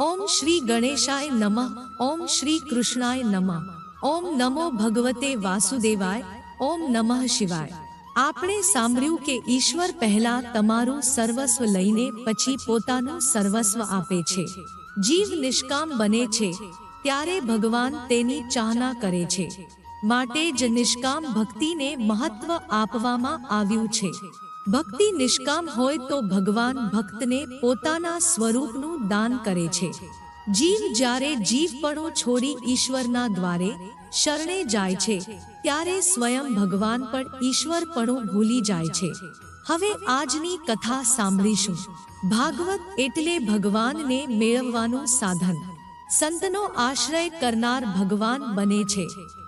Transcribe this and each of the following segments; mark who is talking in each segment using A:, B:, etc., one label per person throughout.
A: ઓમ શ્રી ગણેશાય નમઃ, ઓમ શ્રી કૃષ્ણાય નમઃ, ઓમ નમો ભગવતે વાસુદેવાય, ઓમ નમઃ શિવાય. આપણે સાંભળ્યું કે ઈશ્વર પહેલા તમારું સર્વસ્વ લઈને પછી પોતાનું સર્વસ્વ આપે છે. જીવ નિષ્કામ બને છે, ત્યારે ભગવાન તેની ચાહના કરે છે. માટે જ નિષ્કામ ભક્તિને મહત્વ આપવામાં આવ્યું છે. ભક્તિ નિષ્કામ હોય તો ભગવાન ભક્તને પોતાના સ્વરૂપનું દાન કરે છે. જીવ જ્યારે જીવપણો છોડી ઈશ્વરના દ્વારે શરણે જાય છે, ત્યારે સ્વયં ભગવાન પણ ઈશ્વરપણું ભૂલી જાય છે. હવે આજની કથા સાંભળીશું. ભાગવત એટલે ભગવાનને મેળવવાનું સાધન. સંતનો આશ્રય કરનાર ભગવાન બને છે.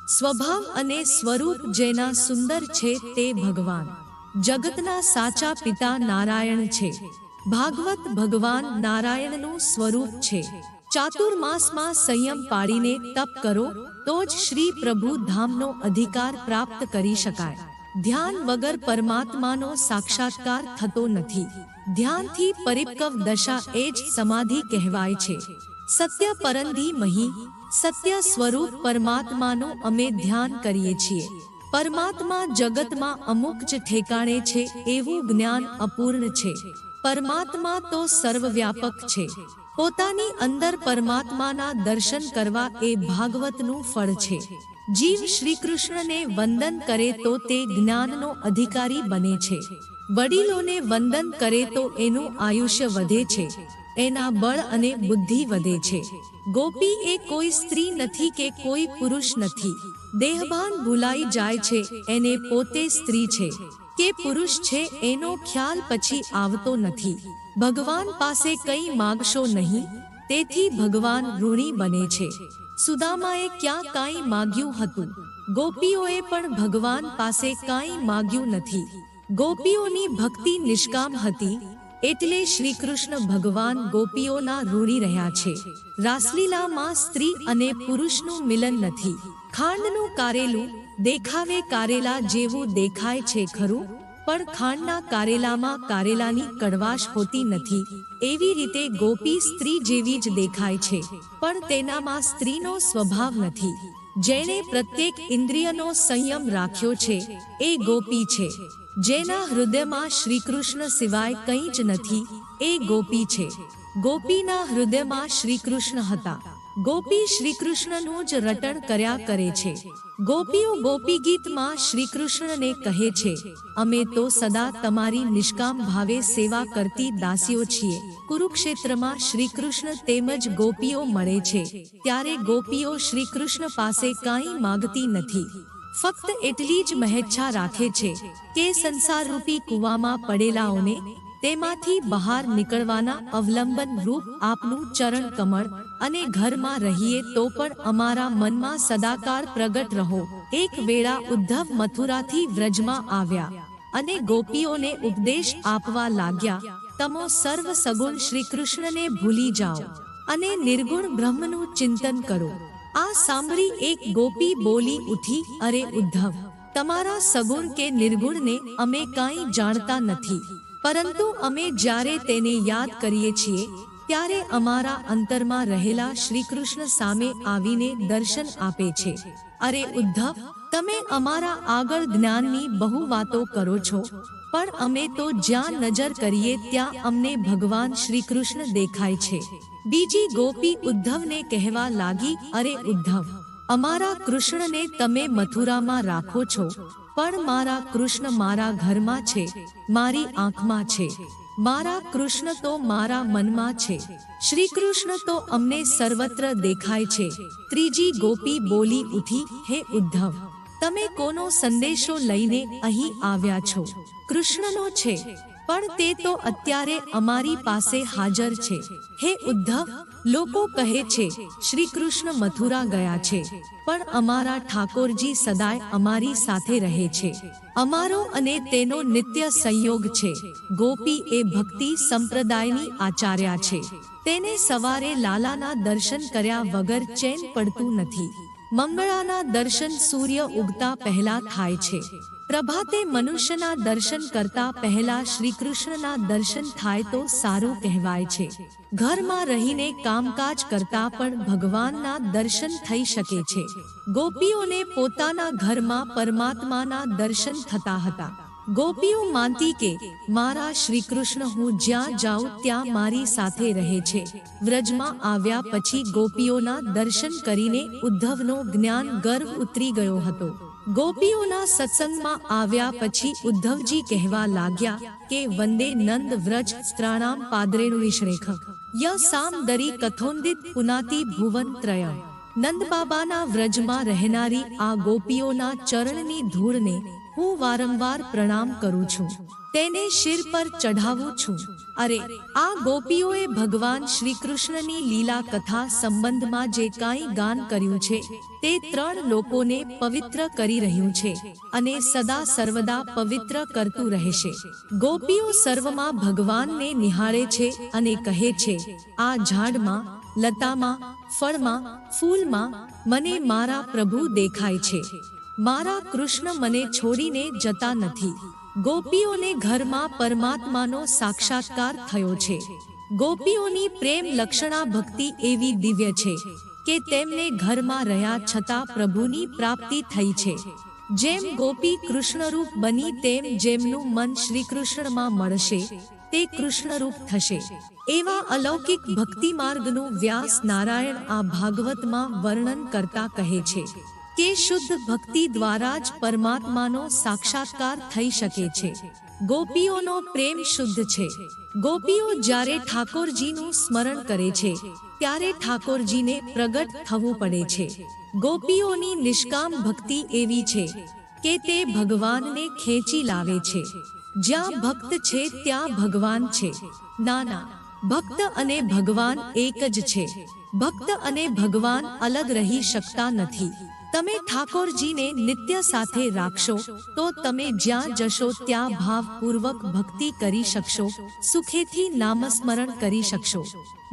A: સ્વભાવ અને સ્વરૂપ જેના સુંદર છે તે ભગવાન. જગતના સાચા પિતા નારાયણ છે. ભાગવત ભગવાન નારાયણનું સ્વરૂપ છે. ચાતુર્માસમાં સંયમ પાડીને તપ કરો, તો જ શ્રી પ્રભુ ધામનો અધિકાર પ્રાપ્ત કરી શકાય. ધ્યાન વગર પરમાત્માનો સાક્ષાત્કાર થતો નથી. ધ્યાનથી પરિપક્વ દશા એ જ સમાધિ કહેવાય છે. સત્ય પરંધી મહી, સત્ય સ્વરૂપ પરમાત્માનો અમે ધ્યાન કરીએ છીએ. પરમાત્મા જગતમાં અમુક જ ઠેકાણે છે એવું જ્ઞાન અપૂર્ણ છે. પરમાત્મા તો સર્વવ્યાપક છે. પોતાની અંદર પરમાત્માના દર્શન કરવા એ ભાગવતનું ફળ છે. જીવ શ્રી કૃષ્ણને વંદન કરે તો તે જ્ઞાનનો અધિકારી બને છે. વડીલોને વંદન કરે તો એનું આયુષ્ય વધે છે. એના બળ અને બુદ્ધિ વધે છે. ગોપી એ કોઈ સ્ત્રી નથી કે કોઈ પુરુષ નથી. દેહભાન ભૂલાઈ જાય છે, એને પોતે સ્ત્રી છે. કે પુરુષ છે, એનો ખ્યાલ પછી આવતો નથી. ભગવાન પાસે કંઈ માગશો નહીં, તેથી ભગવાન ઋણી બને છે. સુદામાએ ક્યાં કાંઈ માગ્યું હતું? ગોપીઓએ પણ ભગવાન પાસે કાંઈ માગ્યું નથી. ગોપીઓની ભક્તિ નિષ્કામ હતી, એટલે શ્રી કૃષ્ણ ભગવાન ગોપીઓના ઋણી રહ્યા છે. રાસલીલામાં સ્ત્રી અને પુરુષનું મિલન નથી. ખાંડનું કારેલું દેખાવે કારેલા જેવું દેખાય છે ખરું, પણ ખાંડના કારેલામાં કારેલાની કડવાશ હોતી નથી. એવી રીતે ગોપી સ્ત્રી જેવી જ દેખાય છે, પણ તેનામાં સ્ત્રીનો સ્વભાવ નથી. જેણે પ્રત્યેક ઇન્દ્રિયનો સંયમ રાખ્યો છે, એ ગોપી છે. જેના હૃદયમાં શ્રી કૃષ્ણ સિવાય કંઈ જ નથી, એ ગોપી છે. ગોપીના હૃદયમાં શ્રી કૃષ્ણ હતા. ગોપી શ્રી કૃષ્ણનું જ રટણ કર્યા કરે છે. ગોપીઓ ગોપી ગીતમાં શ્રી કૃષ્ણને કહે છે, અમે તો સદા તમારી નિષ્કામ ભાવે સેવા કરતી દાસીઓ છીએ. કુરુક્ષેત્રમાં શ્રી કૃષ્ણ તેમજ ગોપીઓ મળે છે. ત્યારે ગોપીઓ શ્રી કૃષ્ણ પાસે કાંઈ માંગતી નથી. ફક્ત એટલી જ મહેચ્છા રાખે છે કે સંસારરૂપી કૂવામાં પડેલાઓને તેમાંથી બહાર નીકળવાના અવલંબન રૂપ આપનું ચરણ કમળ અને ઘરમાં રહીએ તો પણ અમારા મનમાં સદાકાર પ્રગટ રહો. એક વેળા ઉદ્ધવ મથુરાથી વ્રજમાં આવ્યા અને ગોપીઓને ઉપદેશ આપવા લાગ્યા, તમો સર્વ સગુણ શ્રી કૃષ્ણને ભૂલી જાઓ અને નિર્ગુણ બ્રહ્મનું ચિંતન કરો. આ સાંભળી એક ગોપી બોલી ઉઠી, અરે ઉદ્ધવ, તમારા સગુણ કે નિર્ગુણને અમે કાંઈ જાણતા નથી. પરંતુ અમે જ્યારે તેને યાદ કરીએ છીએ, ત્યારે અમારા અંતરમાં રહેલા શ્રી કૃષ્ણ સામે આવીને દર્શન આપે છે. અરે ઉદ્ધવ, તમે અમારા આગળ જ્ઞાનની બહુ વાતો કરો છો, પણ અમે તો જ્યાં નજર કરીએ ત્યાં અમને ભગવાન શ્રી કૃષ્ણ દેખાય છે. બીજી ગોપી ઉદ્ધવને કહેવા લાગી, અરે ઉદ્ધવ અમારા કૃષ્ણને તમે મથુરામાં રાખો છો, પણ મારા કૃષ્ણ મારા ઘરમાં છે, મારી આંખમાં છે. મારા કૃષ્ણ તો મારા મનમાં છે. શ્રી કૃષ્ણ તો અમને સર્વત્ર દેખાય છે. ત્રીજી ગોપી બોલી ઉઠી, હે ઉદ્ધવ, તમે કોનો સંદેશો લઈને અહીં આવ્યા છો? કૃષ્ણનો છે. પણ તે તો અત્યારે અમારી પાસે હાજર છે. હે ઉદ્ધવ, લોકો કહે છે શ્રી કૃષ્ણ મથુરા ગયા છે, પણ અમારા ઠાકોરજી સદાય અમારી સાથે રહે છે. અમારો અને તેનો નિત્ય સંયોગ છે. ગોપી એ ભક્તિ સંપ્રદાયની આચાર્યા છે. તેને સવારે લાલાના દર્શન કર્યા વગર ચેન પડતું નથી. મંગળાના દર્શન સૂર્ય ઉગતા પહેલા થાય છે. પ્રભાતે મનુષ્યના દર્શન કરતા પહેલા શ્રી કૃષ્ણના દર્શન થાય તો સારું કહેવાય છે. ઘરમાં રહીને કામકાજ કરતા પણ ભગવાનના દર્શન થઈ શકે છે. ગોપીઓને પોતાના ઘરમાં પરમાત્માના દર્શન થતા હતા. ગોપીઓ માનતી કે, મારા શ્રી કૃષ્ણ હું જ્યાં જાઉં ત્યાં મારી સાથે રહે છે. વ્રજમાં આવ્યા પછી ગોપીઓના દર્શન કરીને ઉદ્ધવનો જ્ઞાન ગર્વ ઉતરી ગયો હતો. ગોપીઓના સત્સંગમાં આવ્યા પછી ઉદ્ધવજી કહેવા લાગ્યા કે, વંદે નંદ વ્રજ સ્ત્રાણામ પાદરેણુ વિશ્રેખ. ય સામ દરી કથોંદિત પુનાતી ભુવન ત્રય નંદ બાબાના વ્રજમાં રહેનારી આ ગોપીઓના ચરણની ધૂળને હું વારંવાર પ્રણામ કરું છું. તેને શિર પર ચઢાવું છું. અરે, આ ગોપીઓએ ભગવાન શ્રી કૃષ્ણની લીલા કથા સંબંધમાં જે કાંઈ ગાન કર્યું છે, તે ત્રણ લોકોને પવિત્ર કરી રહ્યું છે અને સદા સર્વદા પવિત્ર કરતું રહેશે. ગોપીઓ સર્વમાં ભગવાનને નિહાળે છે અને કહે છે, આ ઝાડમાં, લતામાં, ફળમાં, ફૂલમાં મને મારા પ્રભુ દેખાય છે. મારા કૃષ્ણ મને છોડીને જતા નથી. ગોપીઓને ઘરમાં પરમાત્માનો સાક્ષાત્કાર થયો છે. ગોપીઓની પ્રેમ લક્ષણા ભક્તિ એવી દિવ્ય છે કે તેમને ઘરમાં રહ્યા છતાં પ્રભુની પ્રાપ્તિ થઈ છે. જેમ ગોપી કૃષ્ણરૂપ બની તેમ જેમનું મન શ્રી કૃષ્ણમાં મળશે, તે કૃષ્ણરૂપ થશે. એવા અલૌકિક ભક્તિ માર્ગનું વ્યાસ નારાયણ આ ભાગવતમાં વર્ણન કરતા કહે છે. કે શુદ્ધ ભક્તિ દ્વારા જ પરમાત્માનો સાક્ષાત્કાર થઈ શકે છે. ગોપીઓનો પ્રેમ શુદ્ધ છે. ગોપીઓ જ્યારે ઠાકોરજીનું સ્મરણ કરે છે, ત્યારે ઠાકોરજીને પ્રગટ થવું પડે છે. ગોપીઓની નિષ્કામ ભક્તિ એવી છે કે તે ભગવાનને ખેંચી લાવે છે. જ્યાં ભક્ત છે, ત્યાં ભગવાન છે. ના ના ભક્ત અને ભગવાન એક જ છે. ભક્ત અને ભગવાન અલગ રહી શકતા નથી. તમે ઠાકોરજીને નિત્ય સાથે રાખશો, તો તમે જ્યાં જશો ત્યાં ભાવપૂર્વક ભક્તિ કરી શકશો, સુખેથી નામસ્મરણ કરી શકશો.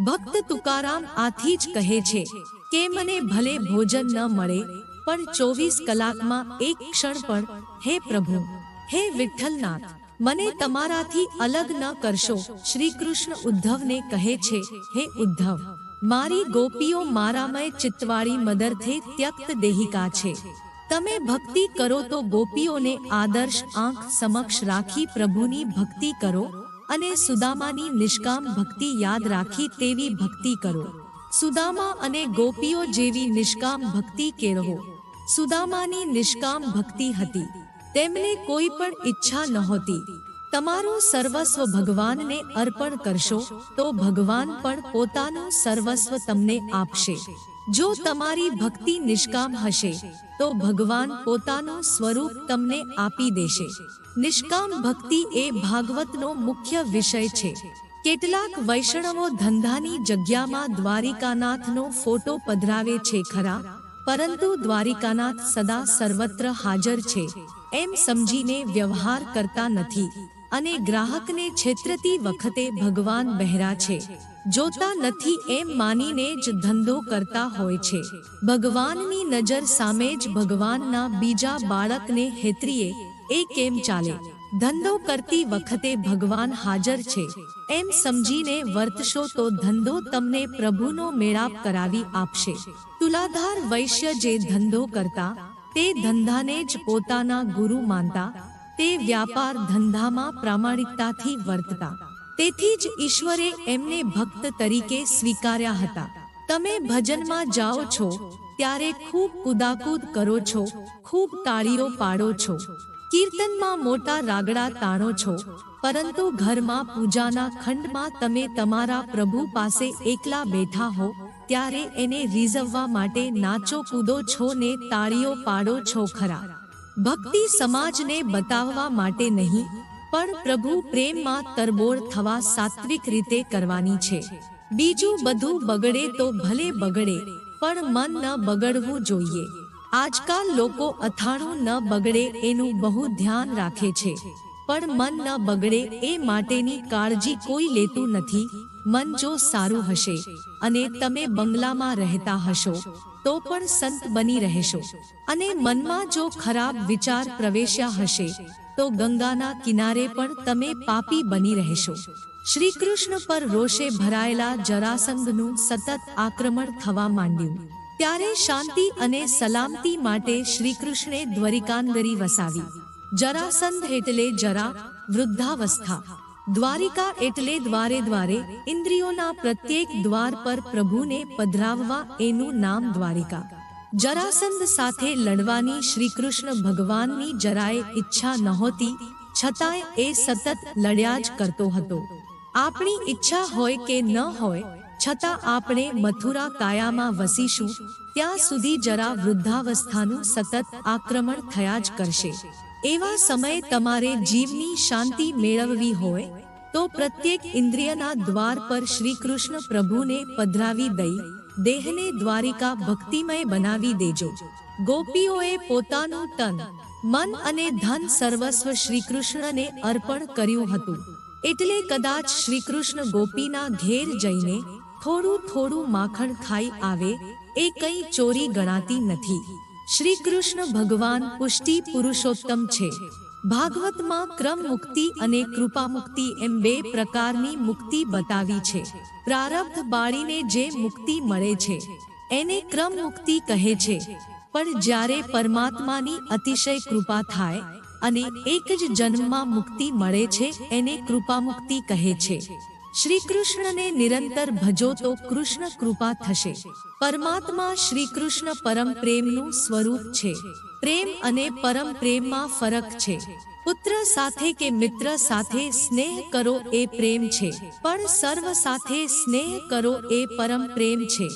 A: ભક્ત તુકારામ આથી જ કહે છે કે મને ભલે ભોજન ન મળે, પણ ચોવીસ કલાકમાં એક ક્ષણ પણ, હે પ્રભુ, હે વિઠ્ઠલનાથ મને તમારાથી અલગ ન કરશો. શ્રી કૃષ્ણ ઉદ્ધવને કહે છે, હે ઉદ્ધવ, મારી ગોપીઓ મારામય ચિત્તવાળી મદરથે ત્યક્ત દેહિકા છે. તમે ભક્તિ કરો તો ગોપીઓને આદર્શ આંખ સમક્ષ રાખી પ્રભુની ભક્તિ કરો અને સુદામાની નિષ્કામ ભક્તિ યાદ રાખી તેવી ભક્તિ કરો. સુદામા અને ગોપીઓ જેવી નિષ્કામ ભક્તિ કેળવો સુદામાની નિષ્કામ ભક્તિ હતી. તેમને કોઈ પણ ઈચ્છા નહોતી. તમારું સર્વસ્વ ભગવાનને અર્પણ કરશો, તો ભગવાન પણ પોતાનું સર્વસ્વ તમને આપશે. જો તમારી ભક્તિ નિષ્કામ હશે, તો ભગવાન પોતાનું સ્વરૂપ તમને આપી દેશે. નિષ્કામ ભક્તિ એ ભાગવતનો મુખ્ય વિષય છે. કેટલાક વૈષ્ણવો ધંધાની જગ્યામાં દ્વારિકાનાથનો ફોટો પધરાવે છે ખરા? પરંતુ દ્વારિકાનાથ સદા સર્વત્ર હાજર છે. એમ સમજીને વ્યવહાર કરતા નથી અને ગ્રાહકને છેતરતી વખતે ભગવાન બહેરા છે. જોતા નથી એમ માનીને જ ધંધો કરતા હોય છે. ભગવાનની નજર સામે જ ભગવાનના બીજા બાળકને હેતરીએ, એ કેમ ચાલે? ધંધો કરતી વખતે ભગવાન હાજર છે. એમ સમજીને વર્તશો તો ધંધો તમને પ્રભુનો મેળાપ કરાવી આપશે. તુલાધાર વૈશ્ય જે ધંધો કરતા, તે ધંધાને જ પોતાના ગુરુ માનતા, તે વ્યાપાર ધંધામાં પ્રામાણિકતાથી વર્તતા. તેથી જ ઈશ્વરે એમને ભક્ત તરીકે સ્વીકાર્યા હતા. તમે ભજનમાં જાઓ છો, ત્યારે ખૂબ કુદાકૂદ કરો છો, ખૂબ તાળીઓ પાડો છો. કીર્તનમાં મોટા રાગડા તાણો છો, પરંતુ ઘરમાં પૂજાના ખંડમાં તમે તમારા પ્રભુ પાસે એકલા બેઠા હો, ત્યારે એને રીઝવવા માટે નાચો કૂદો છો ને તાળીઓ પાડો છો ખરા. ભક્તિ સમાજને બતાવવા માટે નહીં, પણ પ્રભુ પ્રેમમાં તરબોળ થવા સાત્વિક રીતે કરવાની છે. બીજું બધું બગડે તો ભલે બગડે, પણ મન ન બગડવું જોઈએ. આજકાલ લોકો અથાણું ન બગડે એનું બહુ ધ્યાન રાખે છે. પણ મન ન બગડે એ માટેની કાળજી કોઈ લેતું નથી. મન જો સારું હશે અને તમે બંગલામાં રહેતા હશો, તો પણ સંત બની રહેશો. અને મનમાં જો ખરાબ વિચાર પ્રવેશ્યા હશે, તો ગંગાના કિનારે પણ તમે પાપી બની રહેશો. શ્રી કૃષ્ણ પર રોષે ભરાયેલા જરાસંઘનું સતત આક્રમણ થવા માંડ્યું. ત્યારે શાંતિ અને સલામતી માટે શ્રી કૃષ્ણે દ્વરિકાંદરી વસાવી. જરાસંધ એટલે જરા વૃદ્ધાવસ્થા. દ્વારિકા એટલે દ્વારે દ્વારે ઇન્દ્રિયોના પ્રત્યેક દ્વાર પર પ્રભુને પધરાવવા એનું નામ દ્વારિકા. જરાસંધ સાથે લડવાની શ્રી કૃષ્ણ ભગવાનની જરાય ઈચ્છા નહોતી છતાંય એ સતત લડ્યા જ કરતો હતો. આપણી ઈચ્છા હોય કે ન હોય છતાં આપણે મથુરા કાયામાં વસીશું, ત્યાં સુધી જરા વૃદ્ધાવસ્થાનું સતત આક્રમણ થયા જ કરશે. એવા સમયે તમારે જીવની શાંતિ મેળવવી હોય, તો પ્રત્યેક ઇન્દ્રિયના દ્વાર પર શ્રી કૃષ્ણ પ્રભુને પધરાવી દઈ, દેહને દ્વારિકા ભક્તિમય બનાવી દેજો. ગોપીઓએ પોતાનું તન, મન અને ધન સર્વસ્વ શ્રી કૃષ્ણને અર્પણ કર્યું હતું. એટલે કદાચ શ્રી કૃષ્ણ ગોપીના ઘેર જઈને થોડું થોડું માખણ ખાઈ આવે, એ કંઈ ચોરી ગણાતી નથી. શ્રી કૃષ્ણ ભગવાન પુષ્ટિ પુરુષોત્તમ છે. ભાગવતમાં ક્રમ મુક્તિ અને કૃપા મુક્તિ એમ બે પ્રકારની મુક્તિ બતાવી છે. પ્રારબ્ધ બાળીને જે મુક્તિ મળે છે, એને ક્રમ મુક્તિ કહે છે. પણ જ્યારે પરમાત્માની અતિશય કૃપા થાય અને એક જ જન્મમાં મુક્તિ મળે છે, એને કૃપા મુક્તિ કહે છે. શ્રી કૃષ્ણને નિરંતર ભજો તો કૃષ્ણ કૃપા થશે. પરમાત્મા શ્રી કૃષ્ણ પરમ પ્રેમનું સ્વરૂપ છે. પ્રેમ અને પરમ પ્રેમમાં ફરક છે. પુત્ર સાથે કે મિત્ર સાથે સ્નેહ કરો એ પ્રેમ છે. પણ સર્વ સાથે સ્નેહ કરો એ પરમ પ્રેમ છે.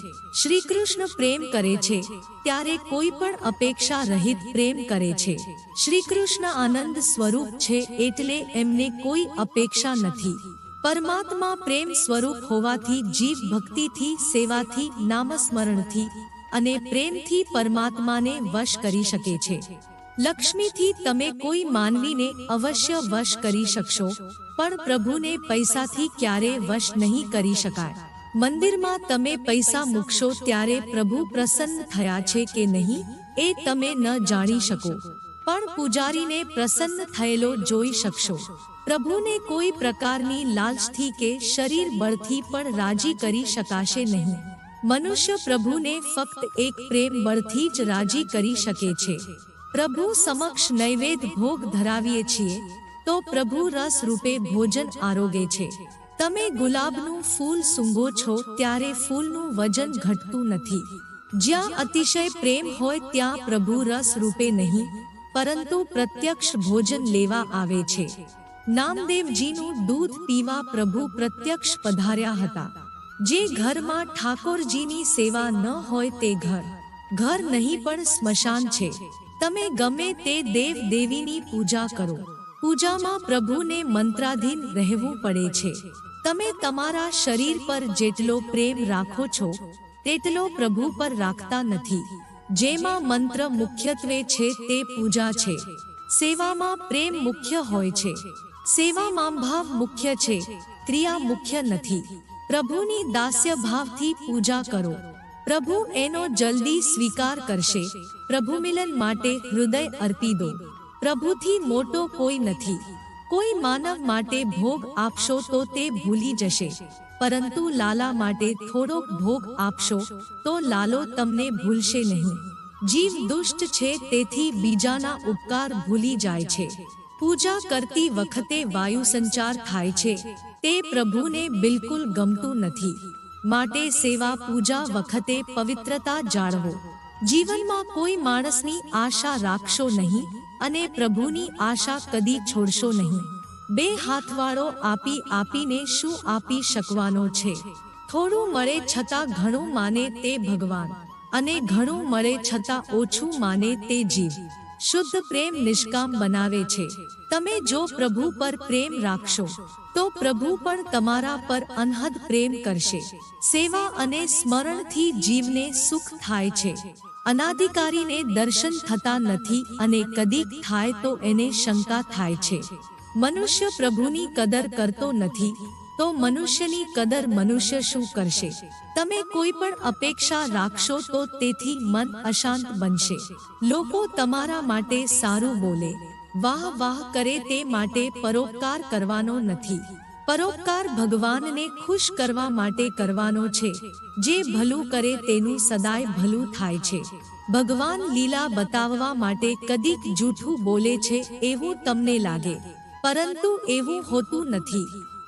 A: શ્રી કૃષ્ણ પ્રેમ કરે છે. ત્યારે કોઈ પણ અપેક્ષા રહિત પ્રેમ કરે છે. શ્રી કૃષ્ણ આનંદ સ્વરૂપ છે એટલે એમને કોઈ અપેક્ષા નથી. પરમાત્મા પ્રેમ સ્વરૂપ હોવાથી, જીવ ભક્તિથી, સેવાથી, નામસ્મરણથી અને પ્રેમથી પરમાત્માને વશ કરી શકે છે. લક્ષ્મીથી તમે કોઈ માનવીને અવશ્ય વશ કરી શકશો, પણ પ્રભુને પૈસાથી ક્યારે વશ નહીં કરી શકાય. મંદિરમાં તમે પૈસા મૂકશો ત્યારે પ્રભુ પ્રસન્ન થયા છે કે નહીં, એ તમે ન જાણી શકો. પણ પૂજારીને પ્રસન્ન થયેલો જોઈ શકશો. પ્રભુને કોઈ પ્રકારની લાલચથી કે શરીર બળથી પણ રાજી કરી શકાશે નહીં. મનુષ્ય પ્રભુને ફક્ત એક પ્રેમ બળથી જ રાજી કરી શકે છે. પ્રભુ સમક્ષ નૈવેદ ભોગ ધરાવીએ છીએ, તો પ્રભુ રસ રૂપે ભોજન આરોગે છે. તમે ગુલાબનું ફૂલ સૂંઘો છો ત્યારે ફૂલનું વજન ઘટતું નથી. જ્યાં અતિશય પ્રેમ હોય ત્યાં પ્રભુ રસ રૂપે નહીં, પરંતુ પ્રત્યક્ષ ભોજન લેવા આવે છે. નામદેવજીનું દૂધ પીવા પ્રભુ પ્રત્યક્ષ પધાર્યા હતા. જે ઘરમાં ઠાકોરજીની સેવા ન હોય તે ઘર. ઘર નહીં પણ સ્મશાન છે. તમે ગમે તે દેવ દેવીની પૂજા કરો. પૂજામાં પ્રભુને મંત્રાધીન રહેવું પડે છે. તમે તમારા શરીર પર જેટલો પ્રેમ રાખો છો, તેટલો પ્રભુ પર રાખતા નથી. જેમાં મંત્ર મુખ્યત્વે છે તે પૂજા છે. સેવામાં પ્રેમ મુખ્ય હોય છે. સેવામાં ભાવ મુખ્ય છે, ક્રિયા મુખ્ય નથી. પ્રભુની દાસ્ય ભાવથી પૂજા કરો. પ્રભુ એનો જલ્દી સ્વીકાર કરશે. પ્રભુ મિલન માટે હૃદય અર્પી દો. પ્રભુથી મોટો કોઈ નથી. કોઈ માનવ માટે ભોગ આપશો તો તે ભૂલી જશે. પરંતુ લાલા માટે થોડોક ભોગ આપશો તો લાલો તમને ભૂલશે નહીં. જીવ દુષ્ટ છે તેથી બીજાના ઉપકાર ભૂલી જાય છે. પૂજા કરતી વખતે વાયુ સંચાર થાય છે. તે પ્રભુને બિલકુલ ગમતું નથી. માટે સેવા પૂજા વખતે પવિત્રતા જાળવો. જીવનમાં કોઈ માણસની આશા રાખશો નહીં અને પ્રભુની આશા કદી છોડશો નહીં. બે હાથવાળો આપી આપીને શું આપી શકવાનો છે? થોડું મળે છતાં ઘણું માને તે ભગવાન અને ઘણું મળે છતાં ઓછું માને તે જીવ. શુદ્ધ પ્રેમ નિષ્કામ બનાવે છે. તમે જો પ્રભુ પર પ્રેમ રાખશો, તો પ્રભુ પણ તમારા પર અનહદ પ્રેમ કરશે. સેવા અને સ્મરણથી જીવને સુખ થાય છે. અનાધિકારીને દર્શન થતા નથી અને કદીક થાય તો એને શંકા થાય છે. મનુષ્ય પ્રભુની કદર કરતો નથી તો મનુષ્યની કદર મનુષ્ય શું કરશે? તમે કોઈ પણ અપેક્ષા રાખશો તો તેથી મન અશાંત બનશે. લોકો તમારા માટે સારું બોલે. વાહ વાહ કરે તે માટે પરોપકાર કરવાનો નથી. પરોપકાર ભગવાનને ખુશ કરવા માટે કરવાનો છે. જે ભલું કરે તેનું સદાય ભલું થાય છે. ભગવાન લીલા બતાવવા માટે કદીક જૂઠું બોલે છે એવું તમને લાગે. પરંતુ એવું હોતું નથી.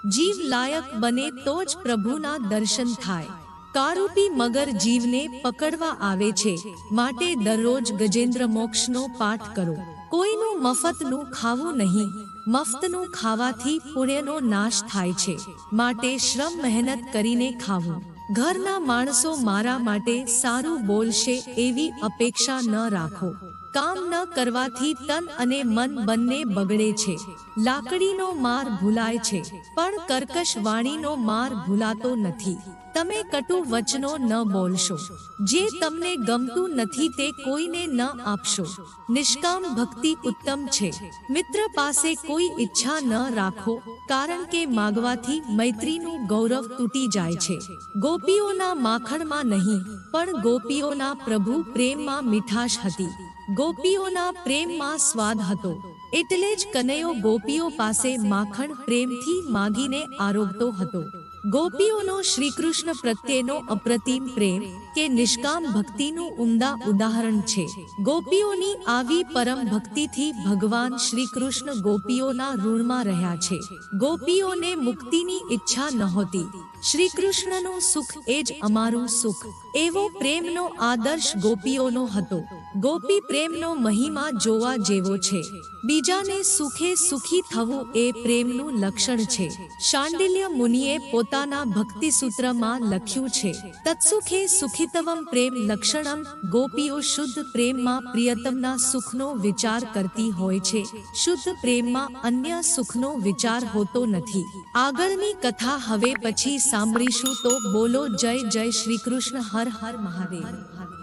A: જીવ લાયક બને તો જ પ્રભુના દર્શન થાય. કારૂપી મગર જીવને પકડવા આવે છે. માટે દરરોજ ગજેન્દ્ર મોક્ષનો પાઠ કરો. કોઈનું મફતનું ખાવું નહીં. મફતનું ખાવાથી પુણ્યનો નાશ થાય છે. માટે શ્રમ મહેનત કરીને ખાવું. ઘરના માણસો મારા માટે સારું બોલશે એવી અપેક્ષા ન રાખો. કામ ન કરવાથી તન અને મન બંને બગડે છે. લાકડીનો માર ભૂલાય છે, પણ કર્કશ વાણીનો માર ભૂલાતો નથી. તમે કટુ વચનો ન બોલશો. જે તમને ગમતું નથી તે કોઈને ન આપશો. નિષ્કામ ભક્તિ ઉત્તમ છે. મિત્ર પાસે કોઈ ઈચ્છા ન રાખો, કારણ કે માગવાથી મૈત્રીનું ગૌરવ તૂટી જાય છે. ગોપીઓના માખણમાં નહીં, પણ ગોપીઓના પ્રભુ પ્રેમમાં મીઠાશ હતી. ગોપીઓના પ્રેમમાં સ્વાદ હતો. એટલે જ કનૈયો ગોપીઓ પાસે માખણ પ્રેમથી માગીને આરોગતો હતો. ગોપીઓનો શ્રીકૃષ્ણ પ્રત્યેનો અપ્રતિમ પ્રેમ કે નિષ્કામ ભક્તિનું ઉમદા ઉદાહરણ છે. ગોપીઓની આવી પરમ ભક્તિથી ભગવાન શ્રીકૃષ્ણ ગોપીઓના ઋણમાં રહ્યા છે. ગોપીઓને મુક્તિની ઈચ્છા નહોતી. શ્રી કૃષ્ણનું સુખ એ જ અમારું સુખ. એવો પ્રેમનો આદર્શ ગોપીઓનો હતો. ગોપી પ્રેમનો મહિમા જોવા જેવો છે. બીજાને સુખે સુખી થવું એ પ્રેમનું લક્ષણ છે. શાંડિલ્ય મુનિએ પોતાના ભક્તિ સૂત્રમાં લખ્યું છે. તત્સુખે સુખિતવમ પ્રેમ લક્ષણમ ગોપીઓ શુદ્ધ પ્રેમમાં પ્રિયતમના સુખનો વિચાર કરતી હોય છે શુદ્ધ પ્રેમમાં અન્ય સુખનો વિચાર હોતો નથી આગળની કથા હવે પછી સાંભળીશું તો બોલો જય જય શ્રી કૃષ્ણ હર હર મહાદેવ